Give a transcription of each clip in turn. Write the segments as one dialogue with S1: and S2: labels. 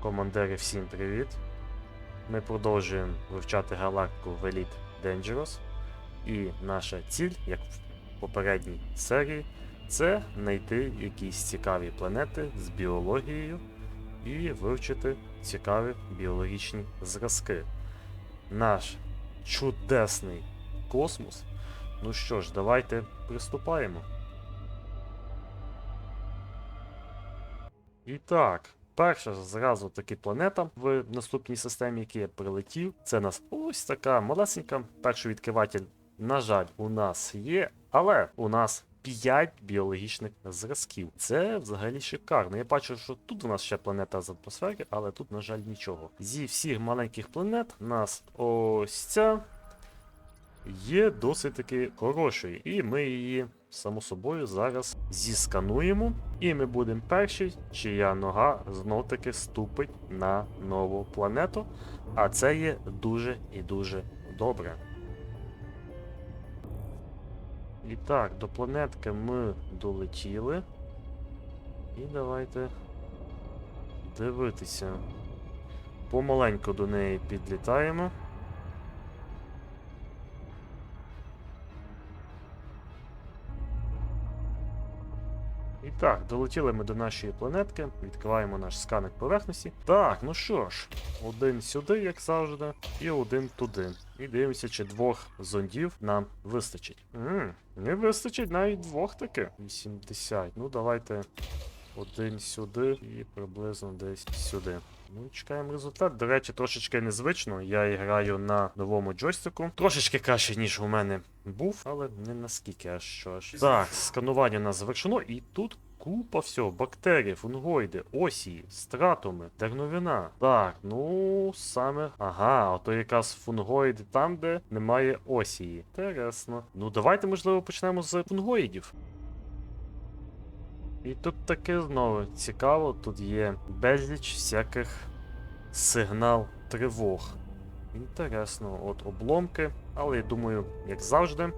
S1: Командири, всім привіт! Ми продовжуємо вивчати галактику в Elite Dangerous. І наша ціль, як в попередній серії, це знайти якісь цікаві планети з біологією і вивчити цікаві біологічні зразки. Наш чудесний космос. Ну що ж, давайте приступаємо. І так, перша зразу таки планета в наступній системі, якій я прилетів, це нас ось така малесенька. Перший відкриватель, на жаль, у нас є, але у нас 5 біологічних зразків. Це взагалі шикарно. Я бачу, що тут у нас ще планета з атмосфери, але тут, на жаль, нічого. Зі всіх маленьких планет у нас ось ця є досить таки хорошою. І ми її, само собою, зараз зіскануємо. І ми будемо перші, чия нога знов таки ступить на нову планету. А це є дуже і дуже добре. І так, до планетки ми долетіли. І давайте дивитися. Помаленьку до неї підлітаємо. Так, долетіли ми до нашої планетки, відкриваємо наш сканер поверхності. Так, ну що ж, один сюди, як завжди, і один туди. І дивимося, чи двох зондів нам вистачить. Ммм, не вистачить навіть двох таки. 80. Ну, давайте один сюди і приблизно десь сюди. Ну, чекаємо результат. До речі, трошечки незвично. Я граю на новому джойстику. Трошечки краще, ніж у мене був, але не наскільки аж що аж. Так, сканування у нас завершено, і тут купа всього. Бактерії, фунгоїди, осії, стратуми, дерновина. Так, ну саме. Ага, ото якраз фунгоїди там, де немає осії. Інтересно. Ну давайте, можливо, почнемо з фунгоїдів. І тут таке знову цікаво, тут є безліч всяких сигнал тривог. Інтересно, от обломки, але я думаю, як завжди,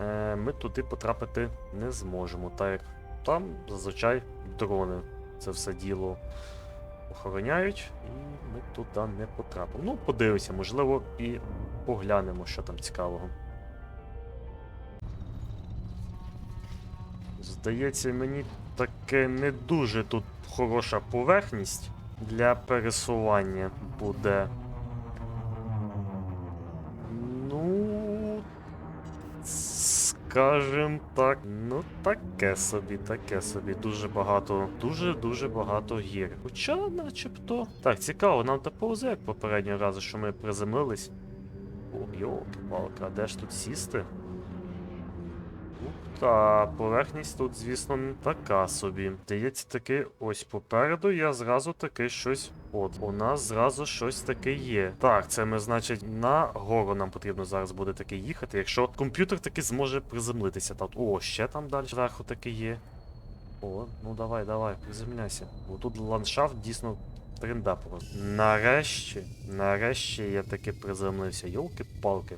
S1: е, ми туди потрапити не зможемо, так як там зазвичай дрони це все діло охороняють, і ми туди не потрапимо. Ну, подивимося, можливо, і поглянемо, що там цікавого. Здається, мені таке не дуже тут хороша поверхність для пересування буде. Скажем так, ну таке собі, таке собі. Дуже багато, дуже-дуже багато гір. Хоча, начебто. Так, цікаво, нам та повзе, як попереднього разу, що ми приземлились. О, йолки-палки, а де ж тут сісти? Та поверхність тут, звісно, не така собі. Здається, таки ось попереду я зразу таки щось. От, у нас зразу щось таке є. Так, це ми, значить, на гору нам потрібно зараз буде таки їхати. Якщо комп'ютер таки зможе приземлитися. Та, о, ще там далі зверху таки є. О, ну давай, давай, приземляйся. Бо тут ландшафт дійсно тренда просто. Нарешті, нарешті я таки приземлився. Йолки-палки.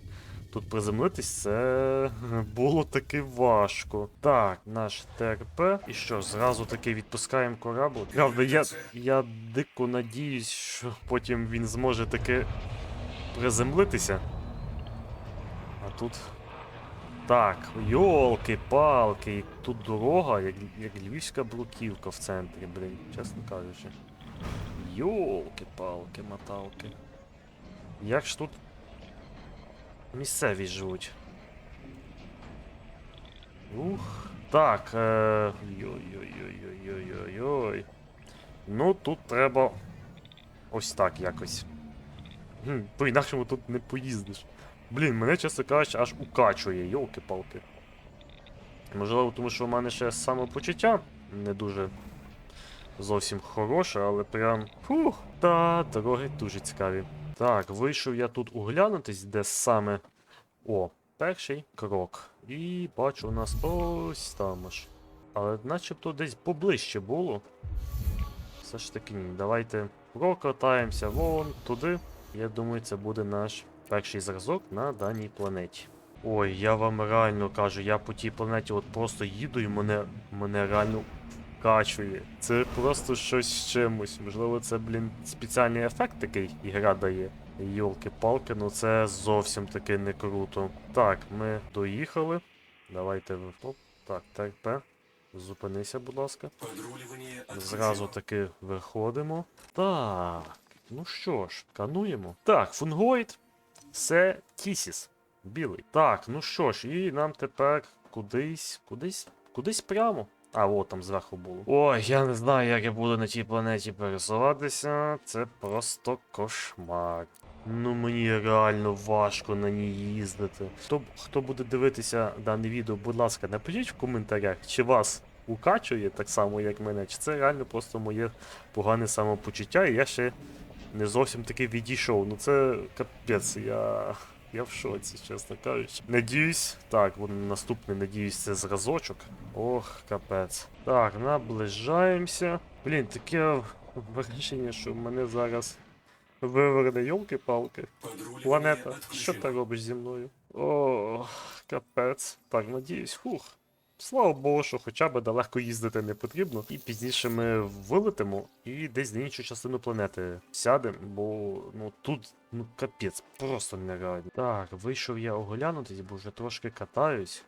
S1: Тут приземлитись це було таки важко. Так, наш ТРП. І що, зразу таки відпускаємо корабль. Правда, я, я дико надіюсь, що потім він зможе таки приземлитися. А тут. Так, йолки-палки, тут дорога, як, як львівська бруківка в центрі, блін, чесно кажучи. Йолки-палки, моталки. Як ж тут місцеві живуть. Ух. Так. Е... Йой-йой-йой-йой-йой-йой. Ну, тут треба ось так якось. Хм, По-інакшому тут не поїздиш. Блін, мене, чесно кажучи, аж укачує, йолки-палки. Можливо, тому що в мене ще самопочуття не дуже зовсім хороше, але прям. Фух, та дороги дуже цікаві. Так, вийшов я тут оглянутись, де саме. О, перший крок. І бачу, у нас ось там аж. Але начебто десь поближче було. Все ж таки ні. Давайте прокатаємося вон туди. Я думаю, це буде наш перший зразок на даній планеті. Ой, я вам реально кажу, я по тій планеті от просто їду і мене, мене реально вкачує. Це просто щось з чимось. Можливо, це, блін, спеціальний ефект такий ігра дає. Йолки-палки, ну це зовсім таки не круто. Так, ми доїхали. Давайте ви. Оп, так, ТРП. Зупинися, будь ласка. Зразу таки виходимо. Так, ну що ж, кануємо. Так, фунгоїд. Це Тісіс. Білий. Так, ну що ж, і нам тепер кудись, кудись, кудись прямо. А, от там зверху було. Ой, я не знаю, як я буду на тій планеті пересуватися. Це просто кошмар. Ну мені реально важко на ній їздити. Хто, хто буде дивитися дане відео, будь ласка, напишіть в коментарях, чи вас укачує так само, як мене, чи це реально просто моє погане самопочуття, і я ще не зовсім таки відійшов. Ну це капець, я. Я в шоці, чесно кажучи. Надіюсь, так, вон наступний, надіюсь, це зразочок. Ох, капець. Так, наближаємося. Блін, таке враження, що мене зараз виверне йолки-палки. Планета, що ти робиш зі мною? Ох, капець. Так, надіюсь, хух. Слава Богу, що хоча б далеко їздити не потрібно. І пізніше ми вилетимо і десь на іншу частину планети сядемо, бо ну тут ну капець, просто нереально. Так, вийшов я оглянутись, бо вже трошки катаюсь.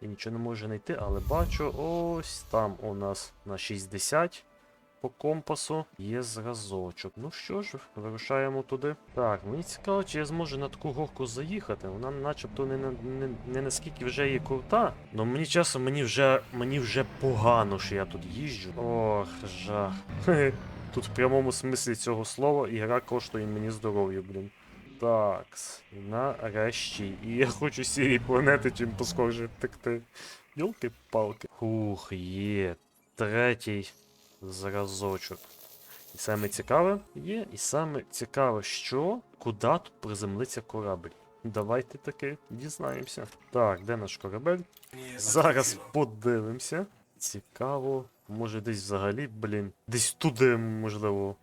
S1: І нічого не можу знайти, але бачу, ось там у нас на 60 по компасу є зразочок. Ну що ж, вирушаємо туди. Так, мені цікаво, чи я зможу на таку горку заїхати. Вона начебто не, не, не наскільки вже є крута. але мені часом мені вже мені вже погано, що я тут їжджу. Ох, жах. Тут в прямому смислі цього слова ігра коштує мені здоров'я, блін. Так, нарешті. І я хочу цієї планети чим поскорше втекти. Йолки-палки. Ух, є. Третій зразочок. І саме цікаве є, і саме цікаве, що куди тут приземлиться корабль. Давайте таки дізнаємося. Так, де наш корабель? Зараз подивимося. Цікаво. Може десь взагалі, блін. Десь туди, можливо.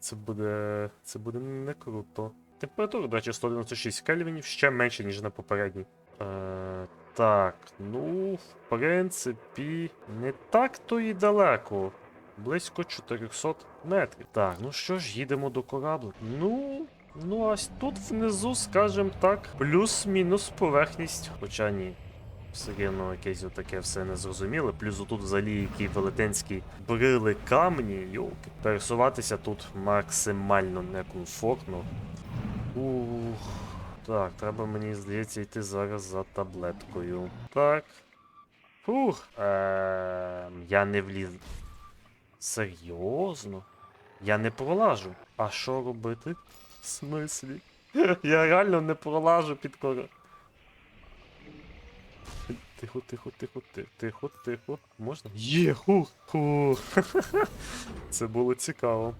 S1: Це буде. Це буде не круто. Температура, до речі, 196 кельвінів, ще менше, ніж на попередній. Е, так, ну, в принципі, не так то і далеко. Близько 400 метрів. Так, ну що ж, їдемо до кораблу. Ну, ну ось тут внизу, скажем так, плюс-мінус поверхність. Хоча ні. Все рівно якесь отаке все незрозуміле. Плюс тут взагалі які велетенські брили камні, йолки. Пересуватися тут максимально некомфортно. Ух. Так, треба мені здається йти зараз за таблеткою. Так. Фух. Ем, я не вліз. Серйозно? Я не пролажу. А що робити? В смислі? Я реально не пролажу під кора. Тихо, тихо, тихо, тихо, тихо. Можна? Є, хух, хух. Це було цікаво.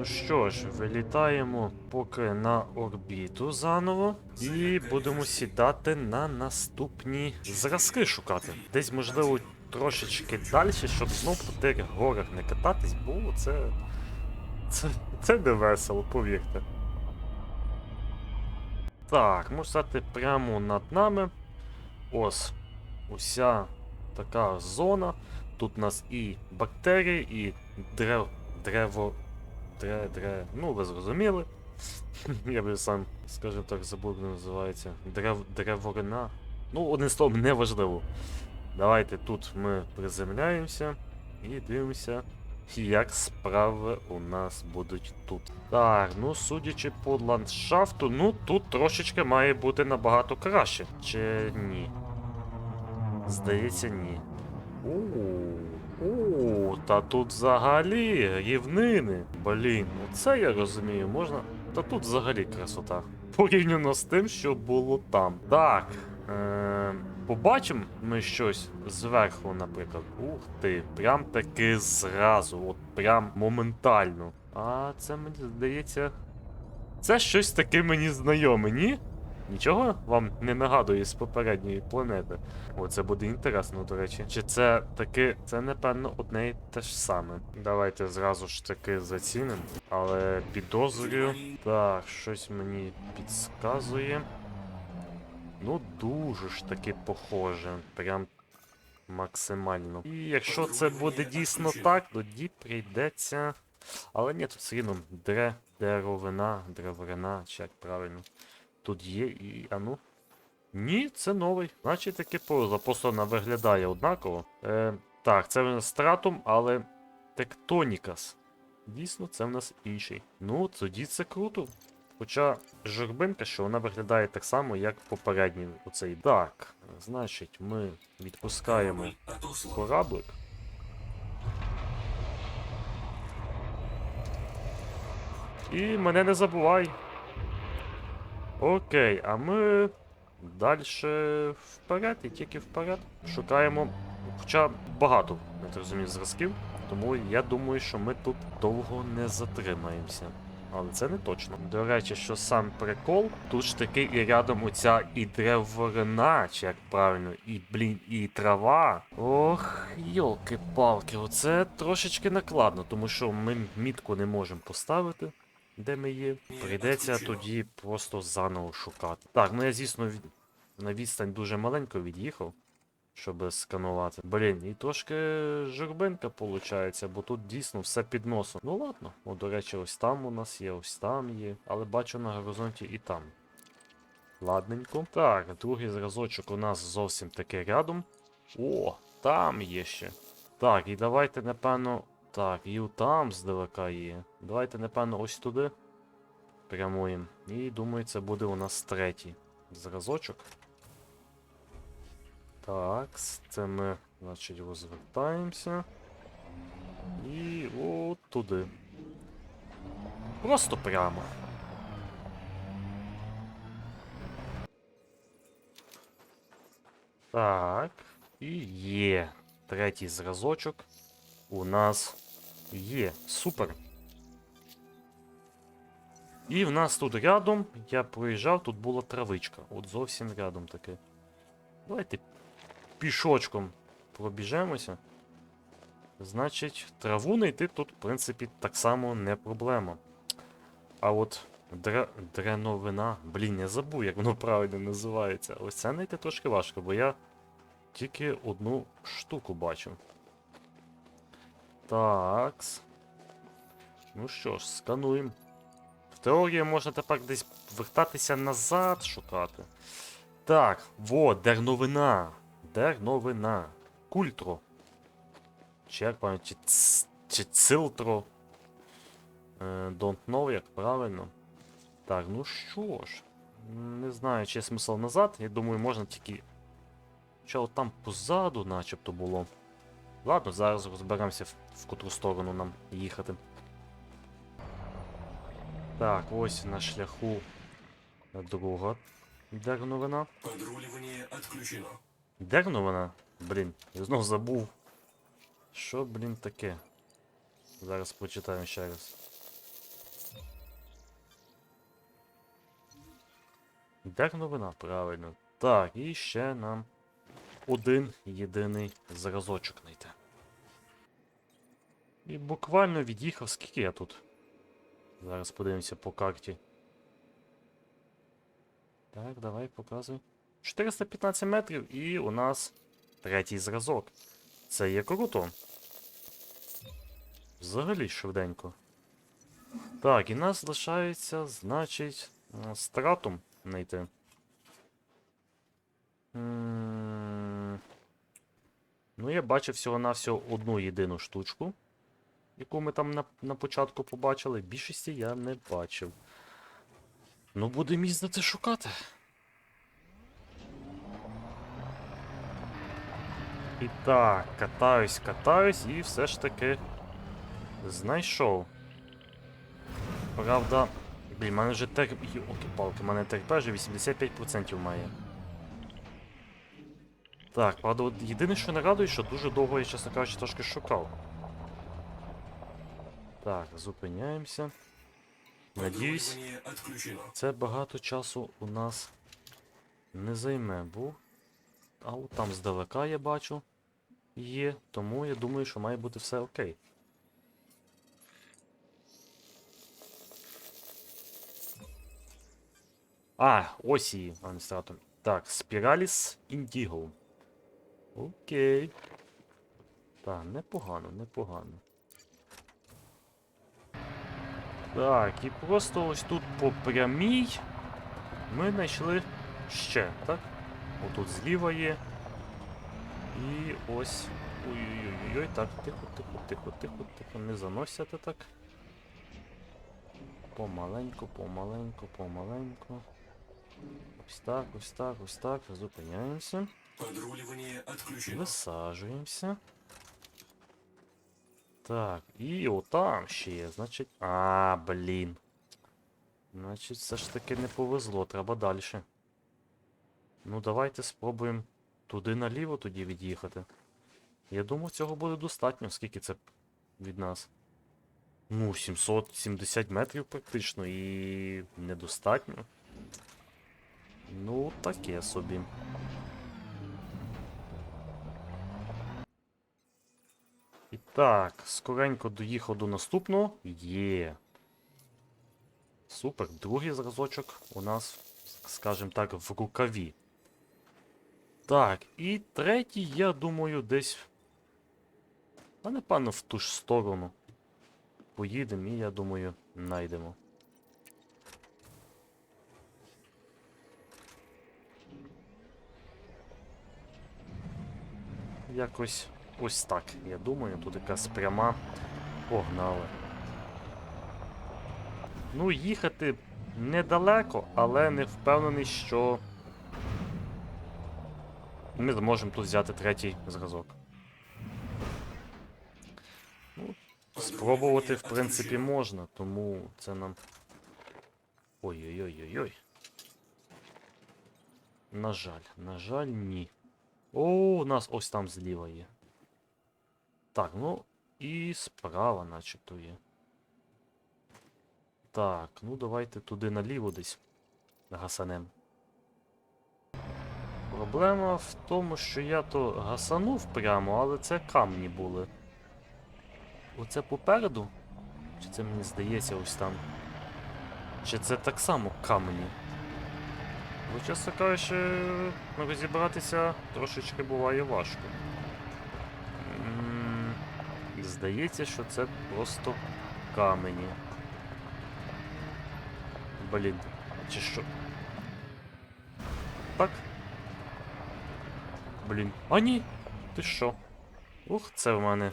S1: Ну що ж, вилітаємо поки на орбіту заново і будемо сідати на наступні зразки шукати. Десь, можливо, трошечки далі, щоб знов по тих горах не кататись, бо це. Це, це не весело, повірте. Так, можна стати прямо над нами. Ось уся така зона. Тут у нас і бактерії, і древ, древо. Дре, дре. Ну, ви зрозуміли. Я би сам, скажімо так, забув, як називається. Древ, древорина. Ну, одним словом, неважливо. Давайте тут ми приземляємося і дивимося, як справи у нас будуть тут. Так, ну судячи по ландшафту, ну тут трошечки має бути набагато краще. Чи ні? Здається, ні. О, о, та тут взагалі рівнини. Блін, ну це я розумію, можна. Та тут взагалі красота. Порівняно з тим, що було там. Так. Е, побачимо ми щось зверху, наприклад. Ух ти, прям таки зразу, от прям моментально. А це мені здається. Це щось таке мені знайоме, ні? Нічого вам не нагадує з попередньої планети. О, це буде інтересно, до речі. Чи це таки. Це напевно одне і те ж саме. Давайте зразу ж таки зацінимо. Але підозрюю. Так, щось мені підсказує. Ну, дуже ж таки похоже. Прям максимально. І якщо це буде дійсно так, тоді прийдеться. Але ні, тут все рівно дре, деревина, древина, чи як правильно. Тут є і. А ну. Ні, це новий. Значить таки повезло. Просто вона виглядає однаково. Е, так, це в нас стратум, але Тектонікас. Дійсно, це в нас інший. Ну, тоді це круто. Хоча журбинка, що вона виглядає так само, як попередній оцей. Так, значить, ми відпускаємо кораблик. І мене не забувай. Окей, а ми далі вперед і тільки вперед. Шукаємо. Хоча багато, так розумію, зразків. Тому я думаю, що ми тут довго не затримаємося. Але це не точно. До речі, що сам прикол, тут ж таки і рядом оця і древорина, чи як правильно, і блін, і трава. Ох, йолки-палки, оце трошечки накладно, тому що ми мітку не можемо поставити, де ми є. Прийдеться тоді просто заново шукати. Так, ну я, звісно, на відстань дуже маленько від'їхав. Щоб сканувати. Блін, і трошки журбинка виходить, бо тут дійсно все під носом. Ну ладно, о, до речі, ось там у нас є, ось там є. Але бачу на горизонті і там. Ладненько. Так, другий зразочок у нас зовсім таки рядом. О, там є ще. Так, і давайте, напевно. Так, і там здалека є. Давайте, напевно, ось туди. Прямуємо. І думаю, це буде у нас третій зразочок. Так, це ми, значить, розвертаємося. І от туди. Просто прямо. Так. І є. Третій зразочок. У нас є. Супер. І в нас тут рядом, я проїжджав, тут була травичка. От зовсім рядом таке. Давайте пішочком пробіжемося. Значить, траву знайти тут, в принципі, так само не проблема. А от дре... дреновина, блін, я забув, як воно правильно називається. Ось це знайти трошки важко, бо я тільки одну штуку бачив. Такс. Ну що ж, скануємо. Теорії можна тепер десь вертатися назад шукати. Так, во, дерновина. Дерновина. Культро. Правильно, чи, чи цилтро. Е, don't know, як правильно. Так, ну що ж. Не знаю, чи є смисл назад. Я думаю, можна тільки. Хоча от там позаду начебто було. Ладно, зараз розберемося в, в котру сторону нам їхати. Так, ось на шляху друга дерновина.
S2: Подруливание отключено.
S1: Дернована? Блін, я знов забув. Що, блін, таке? Зараз прочитаємо ще раз. Дерновина, правильно. Так, і ще нам один єдиний зразочок знайти. І буквально від'їхав, скільки я тут? Зараз подивимося по карті. Так, давай показуй. 415 метрів і у нас третій зразок. Це є круто. Взагалі швиденько. Так, і нас залишається, значить, е, стратум знайти. Ну, я бачив всього-навсього одну єдину штучку, яку ми там на, на початку побачили. Більшості я не бачив. Ну, будемо їздити шукати. І так, катаюсь, катаюсь і все ж таки знайшов. Правда, блін, в мене вже терп... Йолки-палки, в мене ТРП вже 85% має. Так, правда, єдине, що не радує, що дуже довго я, чесно кажучи, трошки шукав. Так, зупиняємося. Надіюсь, це багато часу у нас не займе, бо. А от там здалека я бачу є, тому я думаю, що має бути все окей. А, ось її, адміністратор. Так, Спіраліс Індіго. Окей. Так, непогано, непогано. Так, і просто ось тут по прямій ми знайшли ще, так? Отут зліва є. І ось. Ой-ой-ой, так, тихо, тихо, тихо, тихо, тихо, не заносяте так. Помаленьку, помаленьку, помаленьку. Ось так, ось так, ось так. Зупиняємося. Висаджуємося. Так, і отам ще є, значить. А, блін. Значить, все ж таки не повезло, треба далі. Ну, давайте спробуємо туди наліво тоді від'їхати. Я думав, цього буде достатньо, скільки це від нас. Ну, 770 метрів практично і недостатньо. Ну, таке собі. Так, скоренько доїхав до наступного. Є. Супер. Другий зразочок у нас, скажімо так, в рукаві. Так, і третій, я думаю, десь. А не напевно в ту ж сторону. Поїдемо і, я думаю, знайдемо. Якось ось так, я думаю, тут якась пряма. Погнали. Ну, їхати недалеко, але не впевнений, що ми зможемо тут взяти третій зразок. Ну, спробувати, в принципі, можна, тому це нам. Ой-ой-ой-ой-ой. На жаль, на жаль, ні. О, у нас ось там зліва є. Так, ну і справа начебто є. Так, ну давайте туди наліво десь гасанем. Проблема в тому, що я то гасанув прямо, але це камні були. Оце попереду? Чи це мені здається ось там? Чи це так само камені? Бо, чесно кажучи, розібратися трошечки буває важко. М, Здається, що це просто камені. Блін, чи що? Так? Блін. А ні! Ти що? Ух, це в мене,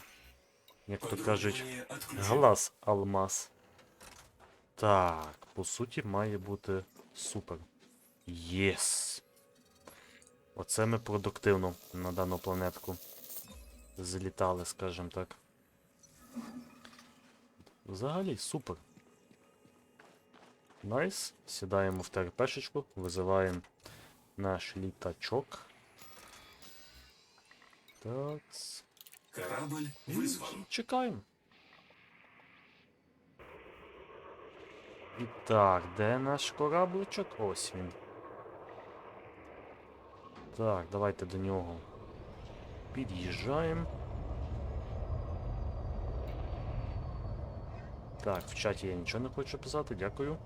S1: як то кажуть, глаз алмаз. Так, по суті, має бути супер. Єс. Оце ми продуктивно на дану планетку злітали, скажімо так. Взагалі супер. Найс. Сідаємо в ТРПшечку, визиваємо наш літачок. Так.
S2: Корабль
S1: І
S2: вызван.
S1: чекаємо. І так, де наш корабличок? Ось він. Так, давайте до нього. Під'їжджаємо. Так, в чаті я нічого не хочу писати, дякую.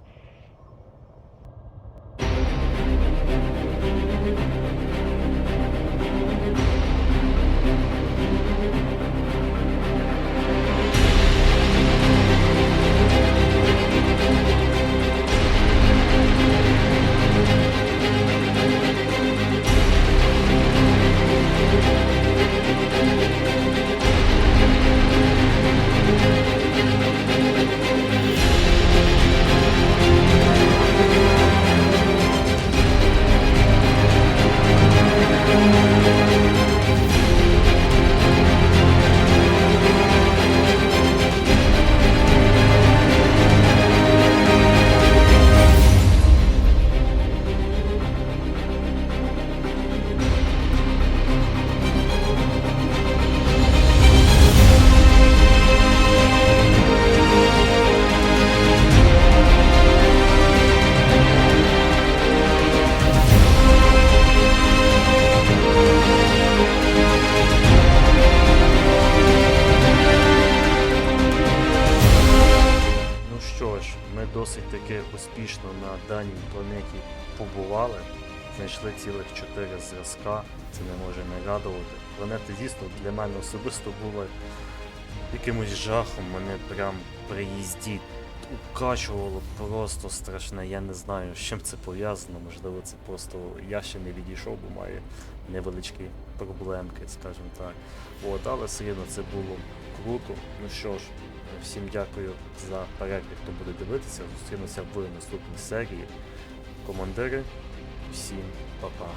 S1: Успішно на даній планеті побували. Знайшли цілих чотири зразка. Це не може не радувати. Планета, звісно, для мене особисто була якимось жахом. Мене прям при їзді укачувало просто страшне. Я не знаю, з чим це пов'язано. Можливо, це просто я ще не відійшов, бо маю невеличкі проблемки, скажімо так. От, але все рівно це було круто. Ну що ж, всім дякую за перегляд, хто буде дивитися. Зустрінемося в наступній серії. Командири, всім па-па.